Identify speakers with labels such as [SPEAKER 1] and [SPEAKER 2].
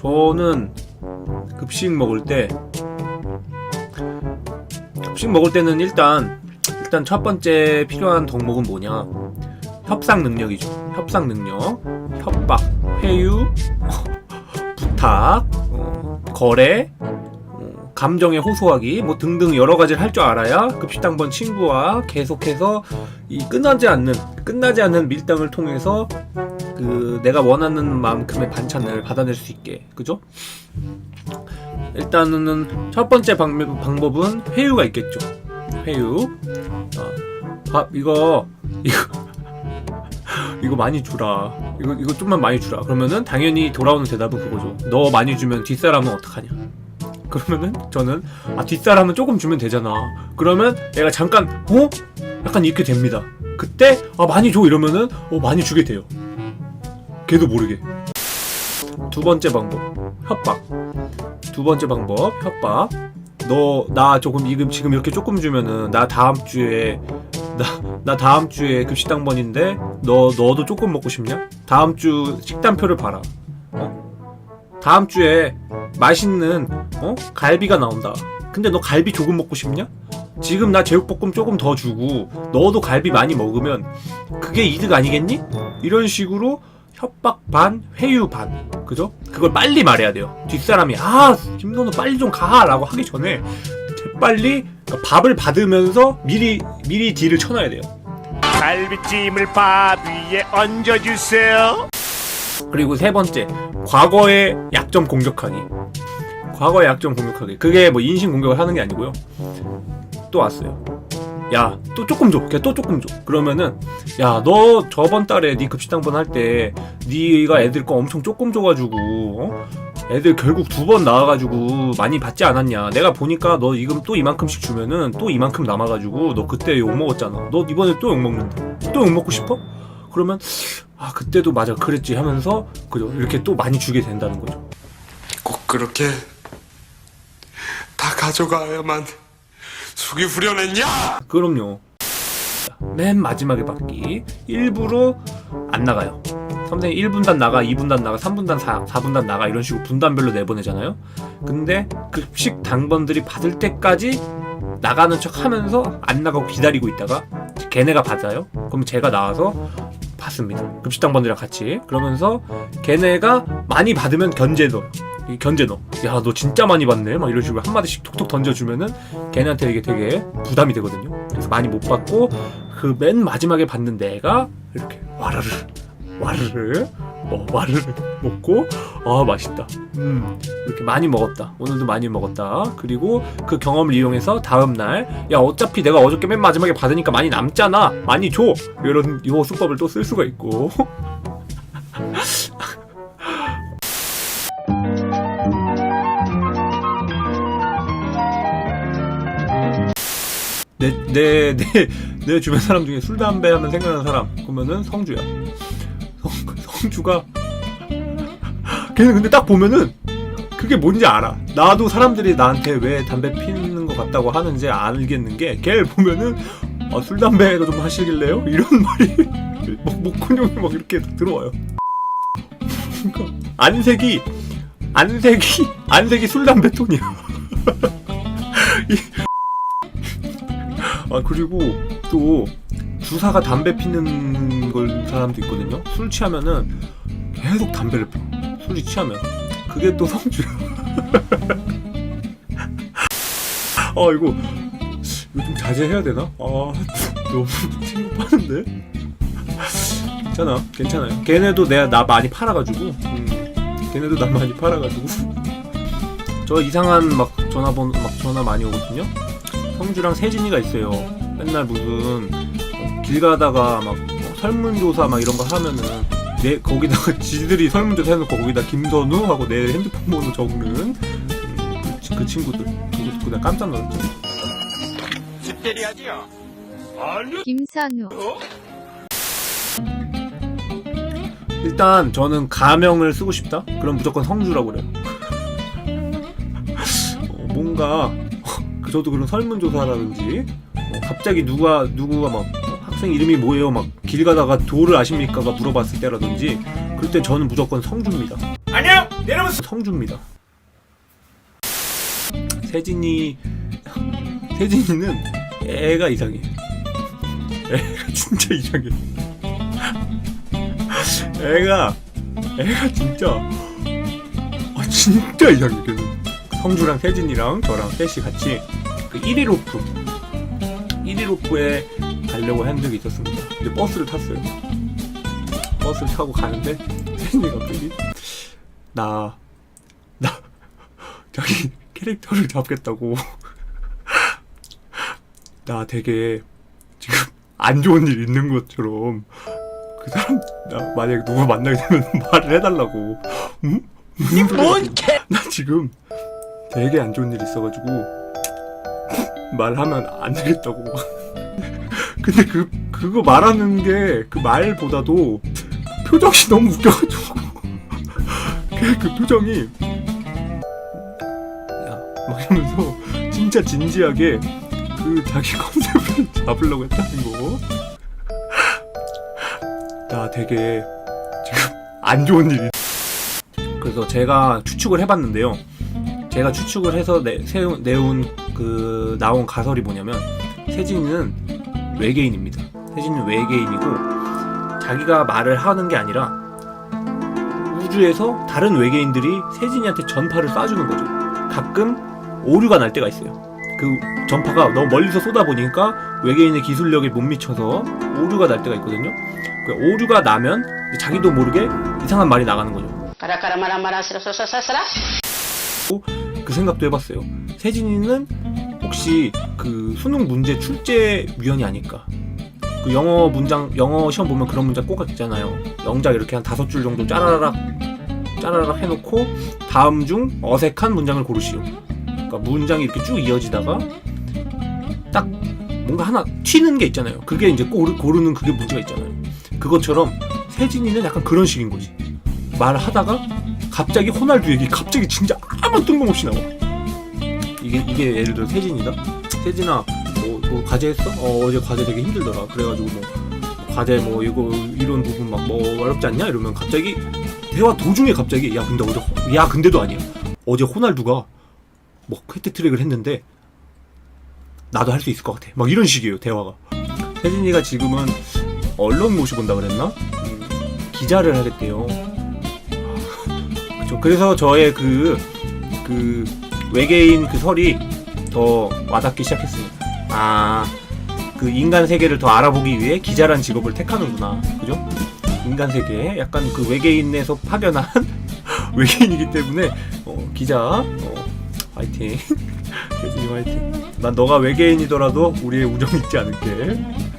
[SPEAKER 1] 저는 급식 먹을 때 급식 먹을 때는 일단 일단 첫 번째 필요한 덕목은 뭐냐? 협상 능력이죠. 협상 능력. 협박 회유 부탁 어, 거래 어, 감정에 호소하기 뭐 등등 여러 가지를 할 줄 알아야 급식당 번 친구와 계속해서 이 끝나지 않는 끝나지 않는 밀당을 통해서 그 내가 원하는 만큼의 반찬을 받아낼 수 있게 그죠? 일단은 첫 번째 방, 방법은 회유가 있겠죠. 회유. 아, 밥 이거 이거 이거 많이 주라. 이거 이거 좀만 많이 주라. 그러면은 당연히 돌아오는 대답은 그거죠. 너 많이 주면 뒷사람은 어떡하냐? 그러면은 저는 아 뒷사람은 조금 주면 되잖아. 그러면 내가 잠깐 어? 약간 이렇게 됩니다. 그때 아 많이 줘 이러면은 어 많이 주게 돼요. 걔도 모르게. 두 번째 방법 협박. 두 번째 방법 협박. 너 나 조금 지금 지금 이렇게 조금 주면은 나 다음 주에 나 나 다음 주에 급식당번인데 너 너도 조금 먹고 싶냐? 다음 주 식단표를 봐라. 어? 다음 주에 맛있는 어 갈비가 나온다. 근데 너 갈비 조금 먹고 싶냐? 지금 나 제육볶음 조금 더 주고 너도 갈비 많이 먹으면 그게 이득 아니겠니? 이런 식으로 협박 반, 회유 반. 그죠? 그걸 빨리 말해야 돼요. 뒷사람이, 아, 김선우 빨리 좀 가! 라고 하기 전에, 재빨리 그러니까 밥을 받으면서 미리, 미리 딜을 쳐놔야 돼요.
[SPEAKER 2] 갈비찜을 밥 위에 얹어주세요.
[SPEAKER 1] 그리고 세 번째, 과거의 약점 공격하기. 과거의 약점 공격하기. 그게 뭐 인신 공격을 하는 게 아니고요. 또 왔어요. 야, 또 조금 줘. 걔 또 조금 줘. 그러면은, 야, 너 저번 달에 네 급식당번 할 때, 네가 애들 거 엄청 조금 줘가지고, 어? 애들 결국 두 번 나와가지고 많이 받지 않았냐. 내가 보니까 너 지금 또 이만큼씩 주면은 또 이만큼 남아가지고 너 그때 욕 먹었잖아. 너 이번에 또 욕 먹는다. 또 욕 먹고 싶어? 그러면, 아, 그때도 맞아. 그랬지 하면서, 그죠. 이렇게 또 많이 주게 된다는 거죠.
[SPEAKER 3] 꼭 그렇게 다 가져가야만 속이 후련했냐?
[SPEAKER 1] 그럼요. 맨 마지막에 받기. 일부러 안 나가요. 선생님 1분단 나가, 2분단 나가, 3분단 4, 4분단 나가 이런 식으로 분단별로 내보내잖아요. 근데 급식 당번들이 받을 때까지 나가는 척 하면서 안 나가고 기다리고 있다가 걔네가 받아요. 그럼 제가 나와서 받습니다. 급식 당번들이랑 같이. 그러면서 걔네가 많이 받으면 견제 넣어요. 이 견제 넣어. 야, 너 진짜 많이 받네. 막 이런 식으로 한마디씩 톡톡 던져주면은 걔네한테 이게 되게 부담이 되거든요. 그래서 많이 못 받고 그 맨 마지막에 받는 내가 이렇게 와르르 와르르 어 와르르 먹고 아 맛있다. 음 이렇게 많이 먹었다. 오늘도 많이 먹었다. 그리고 그 경험을 이용해서 다음 날 야 어차피 내가 어저께 맨 마지막에 받으니까 많이 남잖아. 많이 줘. 이런 요 수법을 또 쓸 수가 있고. 내, 내, 내, 내 주변 사람 중에 술, 담배 하면 생각나는 사람. 그러면은 성주야. 성, 성주가. 걔는 근데 딱 보면은 그게 뭔지 알아. 나도 사람들이 나한테 왜 담배 피는 것 같다고 하는지 알겠는 게 걔를 보면은 아, 술, 담배도 좀 하시길래요? 이런 말이 목, 목근육이 막 이렇게 들어와요. 그러니까 안색이, 안색이, 안색이 술, 담배 톤이야. 아 그리고 또 주사가 담배 피는 걸 사람도 있거든요. 술 취하면은 계속 담배를 펴. 술이 취하면 그게 또 성주야. 아 이거 좀 자제해야 되나? 아 너무 침묵하는데. 괜찮아, 괜찮아요. 걔네도 내가 나 많이 팔아가지고, 음, 걔네도 나 많이 팔아가지고. 저 이상한 막 전화번 막 전화 많이 오거든요. 성주랑 세진이가 있어요. 맨날 무슨 어, 길 가다가 막 어, 설문조사 막 이런 거 하면은 내 거기다가 지들이 설문조사 해놓고 거기다 김선우 하고 내 핸드폰 번호 적는 음, 그, 치- 그 친구들 그거 듣고 내가 깜짝 놀랐죠.
[SPEAKER 2] 집대리하지요? 아니요.
[SPEAKER 4] 김선우,
[SPEAKER 1] 일단 저는 가명을 쓰고 싶다. 그럼 무조건 성주라고 그래요. 어, 뭔가 그 저도 그런 설문조사라든지 어, 갑자기 누가 누구가 막 어, 학생 이름이 뭐예요? 막 길 가다가 도를 아십니까가 물어봤을 때라든지 그럴 때 저는 무조건 성주입니다.
[SPEAKER 2] 안녕 여러분
[SPEAKER 1] 성주입니다. 세진이 세진이는 애가 이상해. 애가 진짜 이상해. 애가 애가 진짜 아 진짜 이상해 걔는. 성주랑 세진이랑 저랑 셋이 같이 그 1일 오프 1일 오프에 가려고 한 적이 있었습니다. 근데 버스를 탔어요. 버스를 타고 가는데 세진이가 갑자기 나 나 자기 캐릭터를 잡겠다고 나 되게 지금 안 좋은 일 있는 것처럼 그 사람 나 만약에 누구 만나게 되면 말을 해달라고 응?
[SPEAKER 2] 뭔 개...
[SPEAKER 1] 나 지금 되게 안 좋은 일 있어가지고 말하면 안 되겠다고 근데 그 그거 말하는 게 그 말보다도 표정이 너무 웃겨가지고 그, 그 표정이 야막 이러면서 진짜 진지하게 그 자기 컨셉을 잡으려고 했다는 거. 나 되게 지금 안 좋은 일이. 그래서 제가 추측을 해봤는데요. 제가 추측을 해서 내, 세운, 내온 그 나온 가설이 뭐냐면 세진이는 외계인입니다. 세진이는 외계인이고 자기가 말을 하는 게 아니라 우주에서 다른 외계인들이 세진이한테 전파를 쏴주는 거죠. 가끔 오류가 날 때가 있어요. 그 전파가 너무 멀리서 쏟아 보니까 외계인의 기술력에 못 미쳐서 오류가 날 때가 있거든요. 그 오류가 나면 자기도 모르게 이상한 말이 나가는 거죠. 그 생각도 해봤어요. 세진이는 혹시 그 수능 문제 출제 위원이 아닐까? 그 영어 문장 영어 시험 보면 그런 문장 꼭 있잖아요. 영작 이렇게 한 다섯 줄 정도 짜라락 짜라락 해놓고 다음 중 어색한 문장을 고르시오. 그러니까 문장이 이렇게 쭉 이어지다가 딱 뭔가 하나 튀는 게 있잖아요. 그게 이제 고르, 고르는 그게 문제가 있잖아요. 그것처럼 세진이는 약간 그런 식인 거지. 말하다가 갑자기 호날두 얘기 갑자기 진짜 아무 뜬금없이 나와. 이게 이게 예를 들어 세진이다. 세진아 뭐, 뭐 과제 했어? 어 어제 과제 되게 힘들더라. 그래가지고 뭐 과제 뭐 이거 이런 부분 막 뭐 어렵지 않냐 이러면 갑자기 대화 도중에 갑자기 야 근데 어제 호- 야 근데도 아니야. 어제 호날두가 뭐 헤트트릭을 했는데 나도 할 수 있을 것 같아. 막 이런 식이에요 대화가. 세진이가 지금은 언론 모시 본다 그랬나? 음, 기자를 하겠대요. 그렇죠. 그래서 저의 그, 그, 외계인 그 설이 더 와닿기 시작했습니다. 아, 그 인간 세계를 더 알아보기 위해 기자란 직업을 택하는구나. 그죠? 인간 세계. 약간 그 외계인에서 파견한 외계인이기 때문에, 어, 기자, 어, 화이팅. 예진이 화이팅. 난 너가 외계인이더라도 우리의 우정 잊지 않을게.